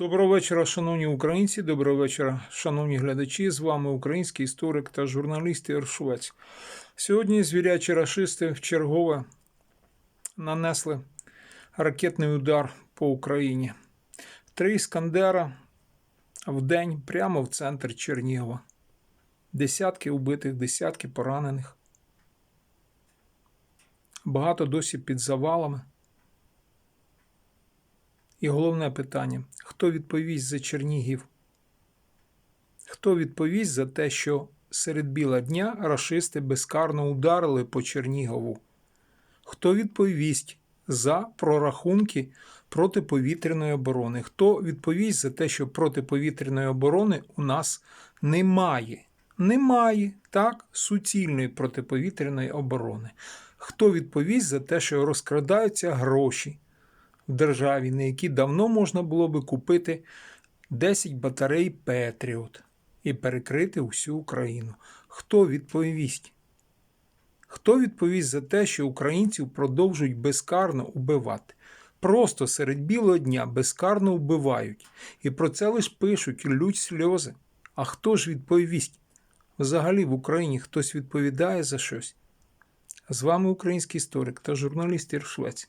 Доброго вечора, шановні українці. Доброго вечора, шановні глядачі. З вами український історик та журналіст Ігор Швець. Сьогодні звірячі рашисти вчергове нанесли ракетний удар по Україні. Три Іскандера в день прямо в центр Чернігова. Десятки убитих, десятки поранених. Багато досі під завалами. І головне питання: хто відповість за Чернігів? Хто відповість за те, що серед біла дня рашисти безкарно ударили по Чернігову? Хто відповість за прорахунки протиповітряної оборони? Хто відповість за те, що протиповітряної оборони у нас немає? Немає так суцільної протиповітряної оборони. Хто відповість за те, що розкрадаються гроші? Державі, на які давно можна було би купити 10 батарей Петріот і перекрити всю Україну. Хто відповість? Хто відповість за те, що українців продовжують безкарно убивати? Просто серед білого дня безкарно вбивають. І про це лише пишуть, лють сльози. А хто ж відповість? Взагалі в Україні хтось відповідає за щось? З вами український історик та журналіст Ір Швець.